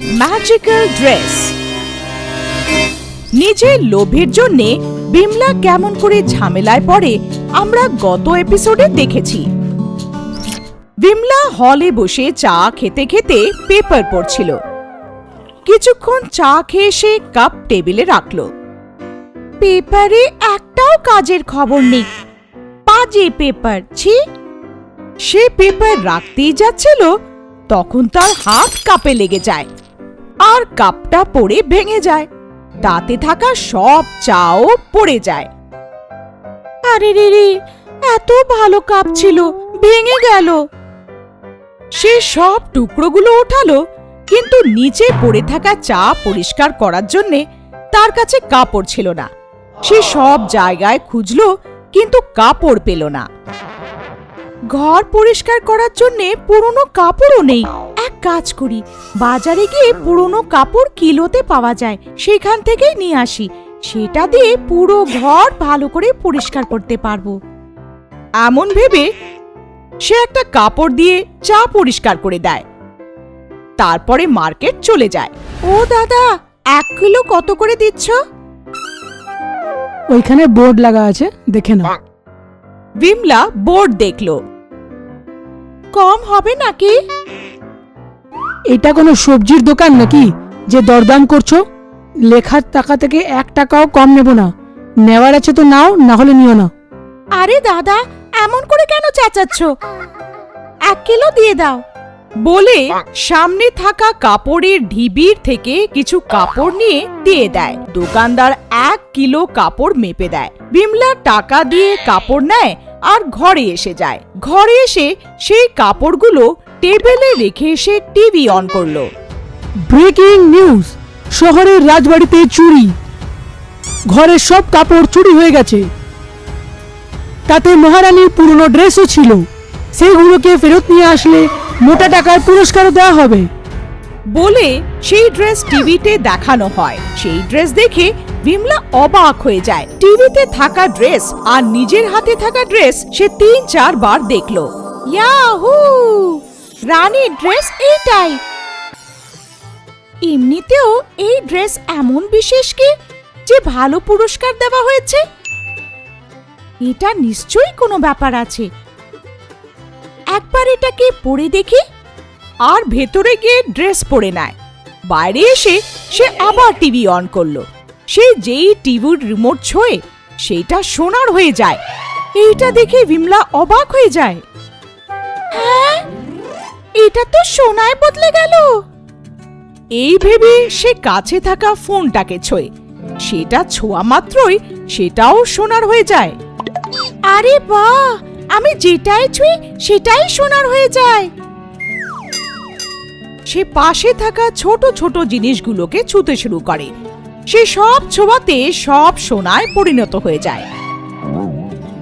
Magical dress নিজের লোভের জন্যে বিমলা কেমন করে ঝামেলায় পড়ে আমরা গত এপিসোডে দেখেছি। বিমলা হলে বসে চা খেতে খেতে পেপার পড়ছিল। কিছুক্ষণ চা খেয়ে সে কাপ টেবিলে রাখল। পেপারে একটাও কাজের খবর নেই। বাজে পেপার ছি। সে পেপার রাখতেই যাচ্ছিল, তখন তার হাত কাপে লেগে যায়। আর কাপটা পড়ে ভেঙে যায়। তাতে থাকা সব চাও পড়ে যায়। আরে রে রে এত ভালো কাপ ছিল ভেঙে গেল। সে সব টুকরোগুলো ওঠালো কিন্তু নিচে পড়ে থাকা চা পরিষ্কার করার জন্যে তার কাছে কাপড় ছিল না। সে সব জায়গায় খুঁজলো কিন্তু কাপড় পেল না। ঘর পরিষ্কার করার জন্যে পুরনো কাপড়ও নেই কাজ করি। বাজারে গিয়ে পুরনো কাপড় কিলোতে পাওয়া যায় সেখান থেকেই নিয়ে আসি। সেটা দিয়ে পুরো ঘর ভালো করে পরিষ্কার করতে পারব। এমন ভেবে সে একটা কাপড় দিয়ে চা পরিষ্কার করে দেয়। তারপরে মার্কেট চলে যায়। ও দাদা এক কিলো কত করে দিচ্ছ? ওইখানে বোর্ড লাগা আছে দেখে নাও। বিমলা বোর্ড দেখল। কম হবে নাকি? এটা কোনো সবজির দোকান নাকি? যে দরদাম করছ? লেখার টাকা থেকে এক টাকাও কম নেব না। নেওয়ার আছে তো নাও, না হলে নিও না। আরে দাদা, এমন করে কেন চেঁচাচ্ছ? এক কিলো দিয়ে দাও। বলে সামনে থাকা কাপড়ের ঢিবির থেকে কিছু কাপড় নিয়ে দিয়ে দেয়। দোকানদার এক কিলো কাপড় মেপে দেয়। বিমলা টাকা দিয়ে কাপড় নেয় আর ঘরে এসে যায়। ঘরে এসে সেই কাপড়গুলো টেবিলে রেখে এসে টিভি অন করল। ব্রেকিং নিউজ শহরের রাজবাড়িতে চুরি। ঘরের সব কাপড় চুরি হয়ে গেছে। তাতে মহারানীর পুরনো ড্রেসও ছিল। সেইগুলোকে ফেরত নিয়ে আসলে মোটা টাকার পুরস্কারও দেওয়া হবে। বলে সেই ড্রেস টিভিতে দেখানো হয়। সেই ড্রেস দেখে বিমলা অবাক হয়ে যায়। টিভিতে থাকা ড্রেস আর নিজের হাতে থাকা ড্রেস সে তিন চারবার দেখল। ইয়াহু! রানীর ড্রেস এইটাই। এমনিতেও এই ড্রেস এমন বিশেষ কি, যে ভালো পুরস্কার দেওয়া হয়েছে? এটা নিশ্চয়ই কোনো ব্যাপার আছে। একবার এটাকে পরে দেখি, আর ভেতরে গিয়ে ড্রেস পরে নেয়। বাইরে এসে সে আবার টিভি অন করল। সে যেই টিভির রিমোট ছোঁয়ে, সেটা সোনার হয়ে যায়। এইটা দেখে বিমলা অবাক হয়ে যায়। এটা তো সোনায় বদলে গেল। এই ভেবে সে কাছে থাকা ফোনটাকে ছোঁয়ে। সেটা ছোঁয়া মাত্রই সেটাও সোনার হয়ে যায়। আরে বাহ! আমি যেটাই ছুঁই সেটাই সোনার হয়ে যায়। সে পাশে থাকা ছোট ছোট জিনিসগুলোকে ছুতে শুরু করে। সে সব ছোঁয়াতে সব সোনায় পরিণত হয়ে যায়।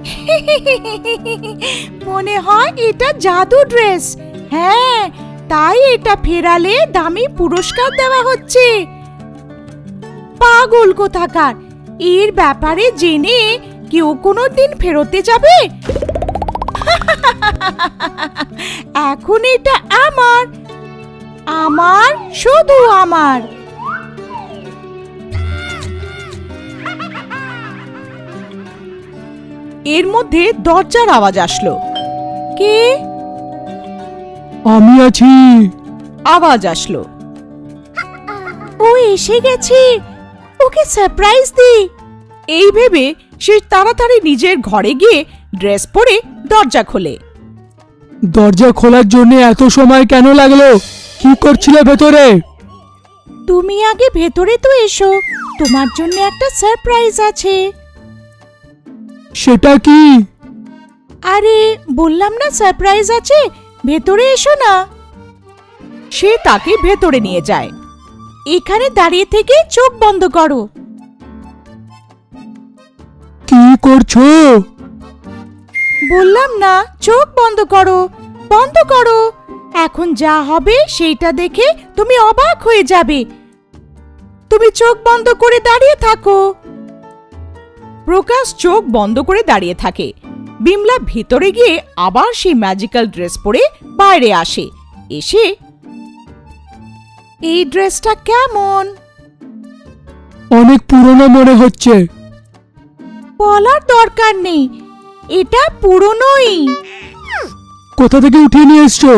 মনে হয় এটা জাদু ড্রেস। হ্যাঁ তাই এটা ফেরালে দামি পুরস্কার দেওয়া হচ্ছে। পাগল কোথাকার, এর ব্যাপারে জেনে কেউ কোনো দিন ফেরতে যাবে? এখন এটা আমার আমার, শুধু আমার। এর মধ্যে দরজার আওয়াজ আসলো। কে? আমি আছি। আওয়াজ আসলো। ও এসে গেছে। ওকে সারপ্রাইজ দি। এই ভেবে সে তাড়াতাড়ি নিজের ঘরে গিয়ে ড্রেস পরে দরজা খোলে। দরজা খোলার জন্য এত সময় কেন লাগল? কি করছিলে ভেতরে? তুমি আগে ভেতরে তো এসো। তোমার জন্য একটা সারপ্রাইজ আছে। সেটা কি? আরে বললাম না সারপ্রাইজ আছে? ভেতরে এসো না। সে তাকে ভেতরে নিয়ে যায়। এখানে দাঁড়িয়ে থেকে চোখ বন্ধ করো। কি করছ? বললাম না চোখ বন্ধ করো বন্ধ করো। এখন যা হবে সেইটা দেখে তুমি অবাক হয়ে যাবে। তুমি চোখ বন্ধ করে দাঁড়িয়ে থাকো। প্রকাশ চোখ বন্ধ করে দাঁড়িয়ে থাকে। বিমলা ভিতরে গিয়ে আবার সেই ম্যাজিক্যাল ড্রেস পরে বাইরে আসে। এসে এই ড্রেসটা কেমন? অনেক পুরনো মনে হচ্ছে। বলার দরকার নেই এটা পুরনোই। কোথা থেকে উঠিয়ে নিয়ে এসছো?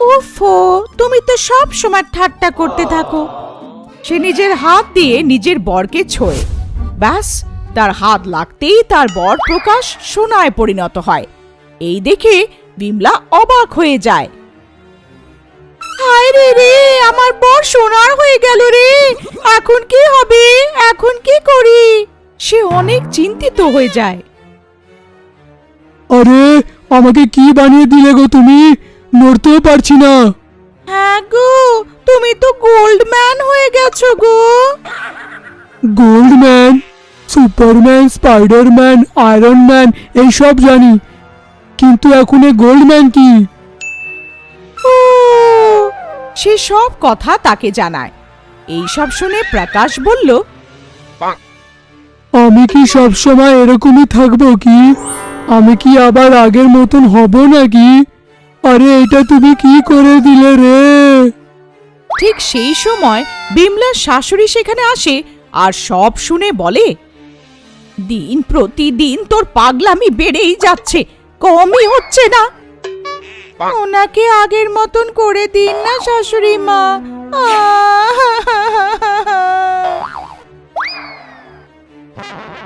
উফো তুমি তো সব সময় ঠাট্টা করতে থাকো। সে নিজের হাত দিয়ে নিজের বরকে ছোঁয় ব্যাস। তার হাত লাগতেই তার বর প্রকাশ সোনায় পরিণত হয়। এই দেখে বিমলা অবাক হয়ে যায়। হায় রে রে আমার বর সোনার হয়ে গেল রে। এখন কি হবে? এখন কি করি? সে অনেক চিন্তিত হয়ে যায়। আরে আমাকে কি বানিয়ে দিলে গো তুমি? নড়তেও পারছি না। হ্যাঁ গো তুমি তো গোল্ড ম্যান হয়ে গেছো গো। Goldman? Superman Spiderman Iron Man এইসব জানি। কিন্তু এখন এ গোল্ডম্যান কি? সে সব কথা তাকে জানায়। এই সব শুনে প্রকাশ বলল আমি কি সব সময় এরকমই থাকব কি? আমি কি আবার আগের মতন হব নাকি? আরে এটা তুমি কি করে দিলে রে? ঠিক সেই সময় বিমলার শাশুড়ি সেখানে আসে আর সব শুনে বলে দিন প্রতিদিন তোর পাগলামি বেড়েই যাচ্ছে, কমই হচ্ছে না। ওনাকে আগের মতন করে দিন না, শাশুড়ি মা।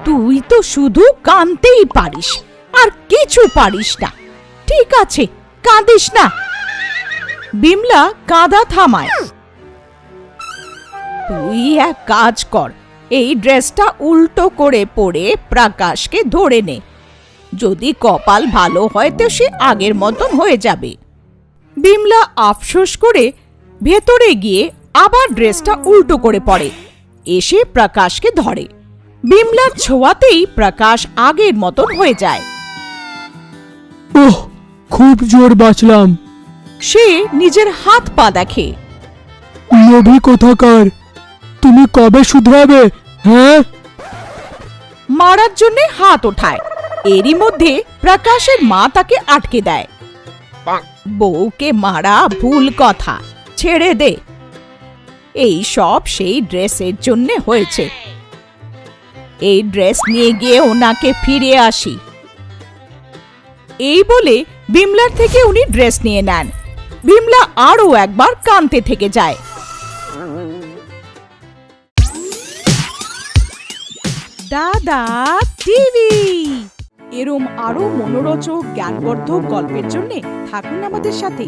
তুই তো শুধু কাঁদতেই পারিস, আর কিছু পারিস না। ঠিক আছে, কাঁদিস না। বিমলা কাঁদা থামায়। তুই এক কাজ কর এই ড্রেসটা উল্টো করে পরে প্রকাশকে ধরে নে। যদি কপাল ভালো হয় তো সে আগের মতন হয়ে যাবে। বিমলা আফসোস করে ভেতরে গিয়ে আবার ড্রেসটা উল্টো করে পড়ে এসে প্রকাশকে ধরে। বিমলার ছোঁয়াতেই প্রকাশ আগের মতন হয়ে যায়। ওহ খুব জোর বাঁচলাম। সে নিজের হাত পা দেখে। লোভী কোথাকার? তুমি কবে শুধরাবে? মারার জন্য হাত ওঠায়। এরই মধ্যে প্রকাশের মা তাকে আটকে দেয়। বউকে মারা ভুল কথা। ছেড়ে দে। এই সব সেই ড্রেসের জন্য হয়েছে। এই ড্রেস নিয়ে গিয়ে ওনাকে ফিরে আসি। এই বলে বিমলার থেকে উনি ড্রেস নিয়ে নেন। বিমলা আরও একবার কানতে থেকে যায়। দাদা টিভি। এরম আরও মনোরচক জ্ঞানবর্ধক গল্পের জন্য থাকুন আমাদের সাথে।